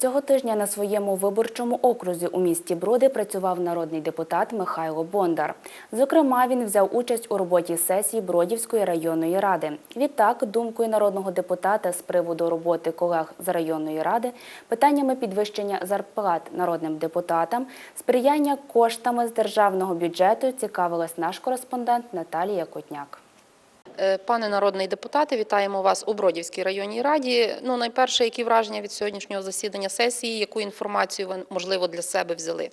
Цього тижня на своєму виборчому окрузі у місті Броди працював народний депутат Михайло Бондар. Зокрема, він взяв участь у роботі сесії Бродівської районної ради. Відтак, думкою народного депутата з приводу роботи колег з районної ради, питаннями підвищення зарплат народним депутатам, сприяння коштами з державного бюджету цікавилась наш кореспондент Наталія Котняк. Е, Пане народний депутате, вітаємо вас у Бродівській районній раді. Ну, найперше, які враження від сьогоднішнього засідання сесії, яку інформацію ви, можливо, для себе взяли?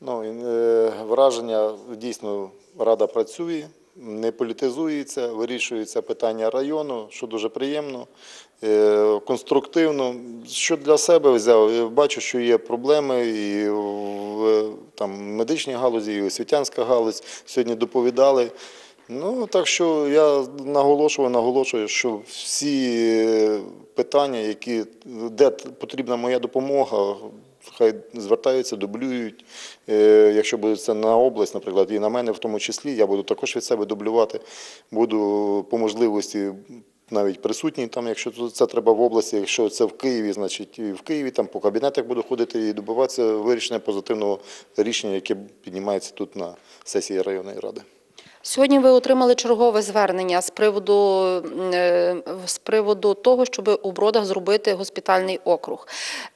Ну, е, враження дійсно рада працює, не політизується, вирішується питання району, що дуже приємно, е, конструктивно. Що для себе взяв, бачу, що є проблеми і в там, медичній галузі, і освітянська галузь. Сьогодні доповідали. Ну, так що я наголошую, наголошую, що всі питання, які, де потрібна моя допомога, хай звертаються, дублюють. Е, Якщо буде це на область, наприклад, і на мене в тому числі, я буду також від себе дублювати. Буду по можливості навіть присутній там, якщо це треба в області, якщо це в Києві, значить і в Києві там по кабінетах буду ходити і добиватися вирішення позитивного рішення, яке піднімається тут на сесії районної ради. Сьогодні ви отримали чергове звернення з приводу, е, з приводу того, щоб у Бродах зробити госпітальний округ.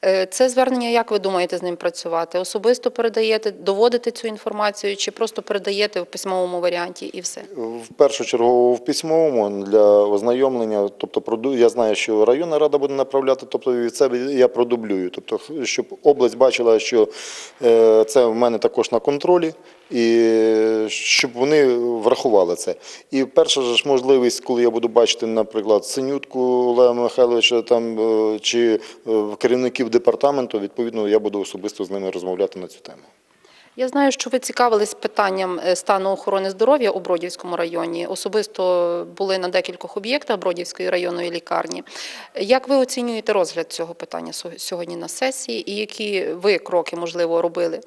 Е, Це звернення, як ви думаєте з ним працювати? Особисто передаєте, доводите цю інформацію чи просто передаєте в письмовому варіанті і все? В першу чергу в письмовому для ознайомлення, тобто я знаю, що районна рада буде направляти, тобто від себе я продублюю. Тобто, щоб область бачила, що е, це в мене також на контролі, і щоб вони врахували це. І перша ж можливість, коли я буду бачити, наприклад, синютку Олега Михайловича там е, чи е, керівників департаменту, відповідно, я буду особисто з ними розмовляти на цю тему. Я знаю, що ви цікавились питанням е, стану охорони здоров'я у Бродівському районі. Особисто були на декількох об'єктах Бродівської районної лікарні. Як ви оцінюєте розгляд цього питання сьогодні на сесії, і які ви кроки можливо робили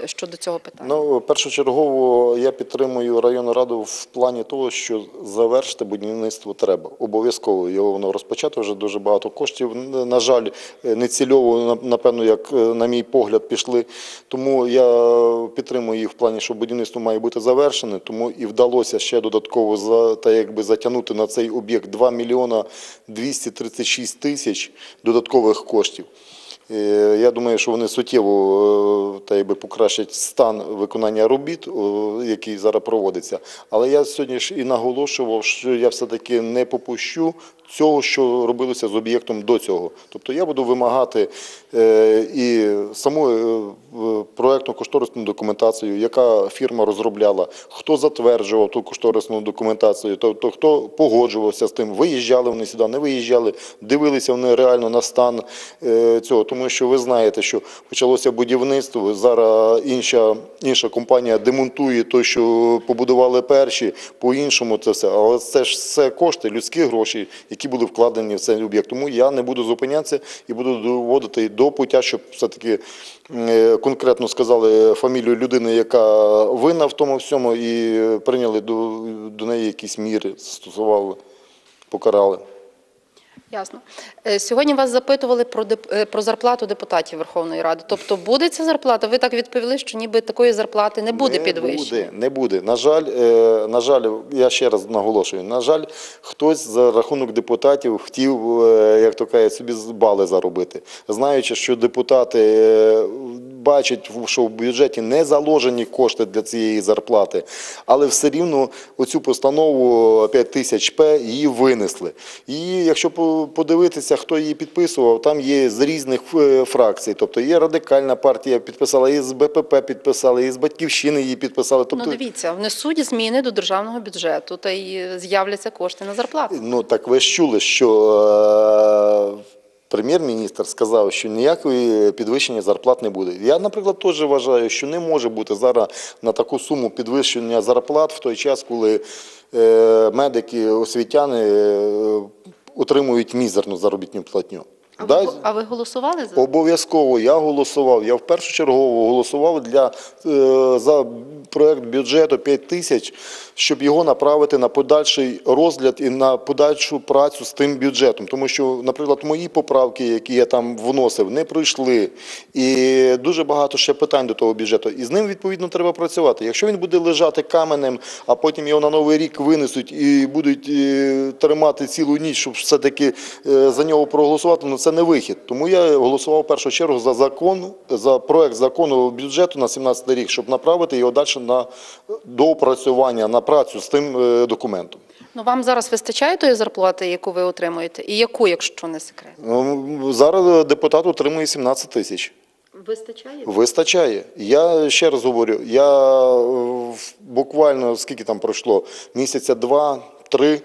е, щодо цього питання? Ну, першочергово я підтримую районну раду в плані того, що завершити будівництво треба. Обов'язково його воно розпочато вже дуже багато коштів. На жаль, нецільово, на- напевно, як е, на мій погляд, пішли. Тому я підтримую їх в плані, що будівництво має бути завершене. Тому і вдалося ще додатково за та якби затягнути на цей об'єкт 2 мільйона 236 тисяч додаткових коштів. Е, Я думаю, що вони суттєво е, та якби покращать стан виконання робіт, який зараз проводиться. Але я сьогодні ж і наголошував, що я все-таки не попущу цього, що робилося з об'єктом до цього. Тобто я буду вимагати е, і саму е, проектну кошторисну документацію, яка фірма розробляла, хто затверджував ту кошторисну документацію, тобто хто погоджувався з тим, виїжджали вони сюди, не виїжджали, дивилися вони реально на стан е, цього. Тому що ви знаєте, що почалося будівництво. Зараз інша, інша компанія демонтує те, що побудували перші, по-іншому це все. Але це ж все кошти, людські гроші, які були вкладені в цей об'єкт. Тому я не буду зупинятися і буду доводити до пуття, щоб все-таки е, конкретно сказали фамілію людини, яка винна в тому всьому, і прийняли до, до неї якісь міри, застосували, покарали. Ясно. Е, Сьогодні вас запитували про деп- е, про зарплату депутатів Верховної Ради. Тобто буде ця зарплата? Ви так відповіли, що ніби такої зарплати не буде підвищення. Буде, не буде. На жаль, е, на жаль, я ще раз наголошую. На жаль, хтось за рахунок депутатів хотів, як то кажуть, собі бали заробити, знаючи, що депутати бачать, що в бюджеті не заложені кошти для цієї зарплати, але все рівно оцю постанову 5 тисяч П її винесли. І якщо подивитися, хто її підписував, там є з різних е, фракцій. Тобто є радикальна партія підписала, і з БПП підписали, і з батьківщини її підписали. Тобто, Ну дивіться, внесуть зміни до державного бюджету та й з'являться кошти на зарплату. Ну так ви ж чули, що е, прем'єр-міністр сказав, що ніякої підвищення зарплат не буде. Я, наприклад, теж вважаю, що не може бути зараз на таку суму підвищення зарплат в той час, коли е, медики, освітяни е, отримують мізерну заробітну платню. А ви, а ви голосували за Обов'язково я голосував. Я в першу чергу голосував для е, за проект бюджету 5 тисяч, щоб його направити на подальший розгляд і на подальшу працю з тим бюджетом. Тому що, наприклад, мої поправки, які я там вносив, не пройшли. І дуже багато ще питань до того бюджету. І з ним відповідно треба працювати. Якщо він буде лежати каменем, а потім його на новий рік винесуть і будуть е, тримати цілу ніч, щоб все-таки е, за нього проголосувати, ну це не вихід. Тому я голосував в першу чергу за закон, за проект закону бюджету на 17 рік, щоб направити його далі на доопрацювання, на працю з тим е, документом. ну вам зараз вистачає тої зарплати, яку ви отримуєте, і яку, якщо не секрет? Ну, Зараз депутат отримує 17 тисяч. Вистачає? Вистачає. Я ще раз говорю, я е, буквально скільки там пройшло? Місяця два-три.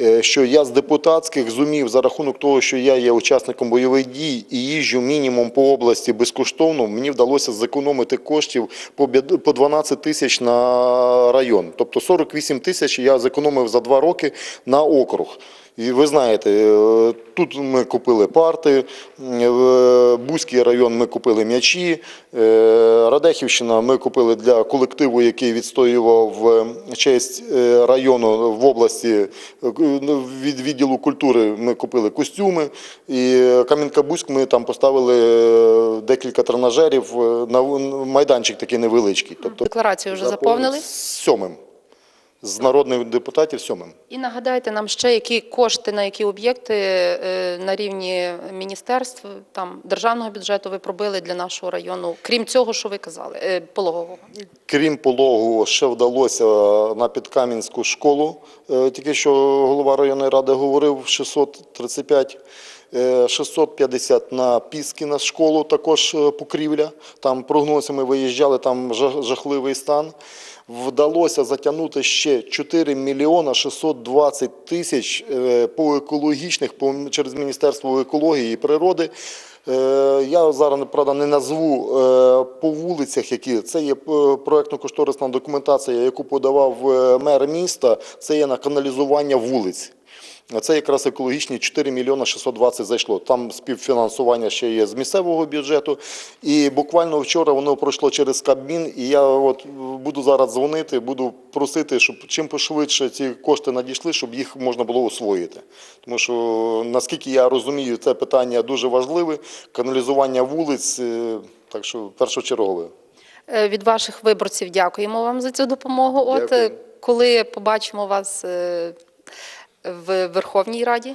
Е, Що я з депутатських зумів за рахунок того, що я є учасником бойових дій і їжджу мінімум по області безкоштовно, мені вдалося зекономити коштів по бід- по 12 тисяч на район. Тобто 48 тисяч я зекономив за два роки на округ. І ви знаєте, е, тут ми купили парти, е, в Бузький район ми купили м'ячі, е, Радехівщина ми купили для колективу, який відстоював честь району в області ну, від відділу культури. Ми купили костюми. І Кам'янка-Бузьк ми там поставили декілька тренажерів на майданчик такий невеличкий. Тобто Декларацію вже заповнили? сьомим. З народних депутатів сьомим. І нагадайте нам ще, які кошти на які об'єкти е, на рівні міністерств, там державного бюджету ви пробили для нашого району, крім цього, що ви казали, е, пологового. Крім пологу, ще вдалося на Підкам'янську школу. Е, Тільки що голова районної ради говорив 635. е, 650 на Піскіна школу, також покрівля. Там прогнози ми виїжджали, там жах- жахливий стан. Вдалося затягнути ще 4 мільйона 620 тисяч е, по екологічних, по, через Міністерство екології і природи. Е, Я зараз, правда, не назву е, по вулицях, які це є проектно-кошторисна документація, яку подавав мер міста. Це є на каналізування вулиць. Це якраз екологічні 4 мільйони 620 зайшло. Там співфінансування ще є з місцевого бюджету. І буквально вчора воно пройшло через Кабмін. І я от буду зараз дзвонити, буду просити, щоб чим пошвидше ці кошти надійшли, щоб їх можна було освоїти. Тому що, наскільки я розумію, це питання дуже важливе. Каналізування вулиць, е, так що першочергове. Е, Від ваших виборців дякуємо вам за цю допомогу. От е, Дякую. коли побачимо вас в Верховній Раді.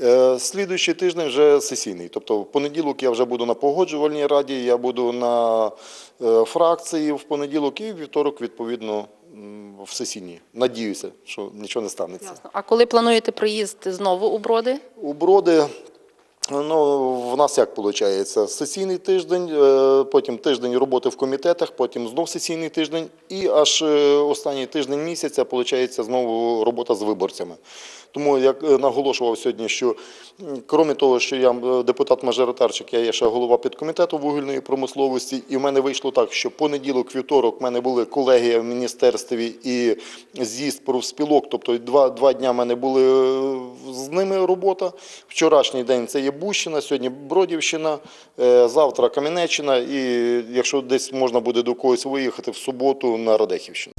Е, Слідуючий тиждень вже сесійний. Тобто в понеділок я вже буду на погоджувальній раді, я буду на е, фракції в понеділок і вівторок, відповідно, в сесійній. Надіюся, що нічого не станеться. А коли плануєте приїзд знову у Броди? У Броди, ну, в нас як виходить? Сесійний тиждень, е, потім тиждень роботи в комітетах, потім знов сесійний тиждень, і аж е, останній тиждень місяця, виходить, знову робота з виборцями. Тому як е, наголошував сьогодні, що крім того, що я депутат-мажоритарчик, я є ще голова підкомітету вугільної промисловості, і в мене вийшло так, що понеділок, вівторок в мене були колегія в міністерстві і з'їзд профспілок, тобто два, два дня в мене були з ними робота. Вчорашній день це є Бущина, сьогодні Бродівщина, е, завтра Кам'янеччина, і якщо десь можна буде до когось виїхати в суботу на Радехівщину.